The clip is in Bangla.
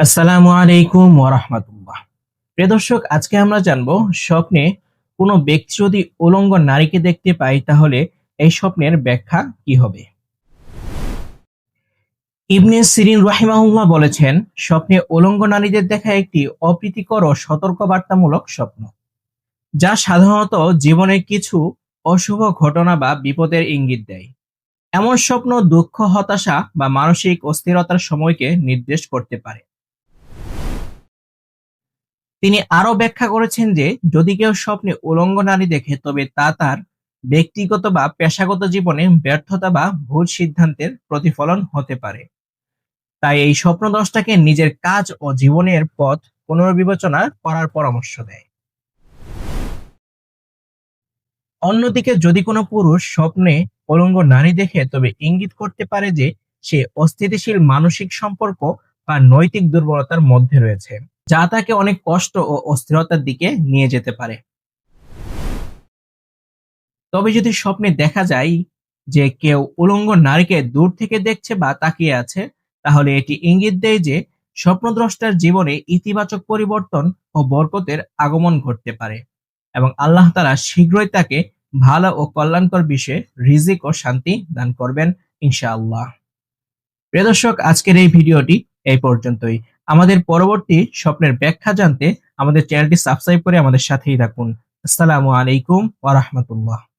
আসসালামু আলাইকুম ওরহমতুল্লাহ প্রিয় দর্শক, আজকে আমরা জানব স্বপ্নে কোনো ব্যক্তি যদি উলঙ্গ নারীকে দেখতে পায়, তাহলে এই স্বপ্নের ব্যাখ্যা কি হবে? ইবনে সিরিন রাহিমাহুল্লাহ বলেছেন, স্বপ্নে উলঙ্গ নারীদের দেখা একটি অপ্রীতিকর ও সতর্কবার্তামূলক স্বপ্ন, যা সাধারণত জীবনে কিছু অশুভ ঘটনা বা বিপদের ইঙ্গিত দেয়। এমন স্বপ্ন দুঃখ, হতাশা বা মানসিক অস্থিরতার সময়কে নির্দেশ করতে পারে। তিনি আরও ব্যাখ্যা করেছেন যে, যদি কেউ স্বপ্নে উলঙ্গ নারী দেখে, তবে তা তার ব্যক্তিগত বা পেশাগত জীবনে ব্যর্থতা বা ভুল সিদ্ধান্তের প্রতিফলন হতে পারে। তাই এই স্বপ্নদ্রষ্টাকে নিজের কাজ ও জীবনের পথ পুনর্বিবেচনা করার পরামর্শ দেয়। অন্যদিকে যদি কোনো পুরুষ স্বপ্নে উলঙ্গ নারী দেখে, তবে ইঙ্গিত করতে পারে যে, সে অস্থিতিশীল মানসিক সম্পর্ক বা নৈতিক দুর্বলতার মধ্যে রয়েছে। যা তাকে অনেক কষ্ট ও অস্থিরতার দিকে নিয়ে যেতে পারে। তবে যদি স্বপ্নে দেখা যায় যে কেউ উলঙ্গ নারীকে দূর থেকে দেখছে বা তাকিয়ে আছে, তাহলে এটি ইঙ্গিত দেয় যে স্বপ্নদ্রষ্টার জীবনে ইতিবাচক পরিবর্তন ও বরকতের আগমন ঘটতে পারে এবং আল্লাহ তাআলা শীঘ্রই তাকে ভালো ও কল্যাণকর বিষয়ে রিজিক ও শান্তি দান করবেন ইনশাআল্লাহ। প্রিয় দর্শক, আজকের এই ভিডিওটি এই পর্যন্তই। আমাদের পরবর্তী স্বপ্নের ব্যাখ্যা জানতে আমাদের চ্যানেলটি সাবস্ক্রাইব করে আমাদের সাথেই থাকুন। আসসালামু আলাইকুম ওয়া রাহমাতুল্লাহ।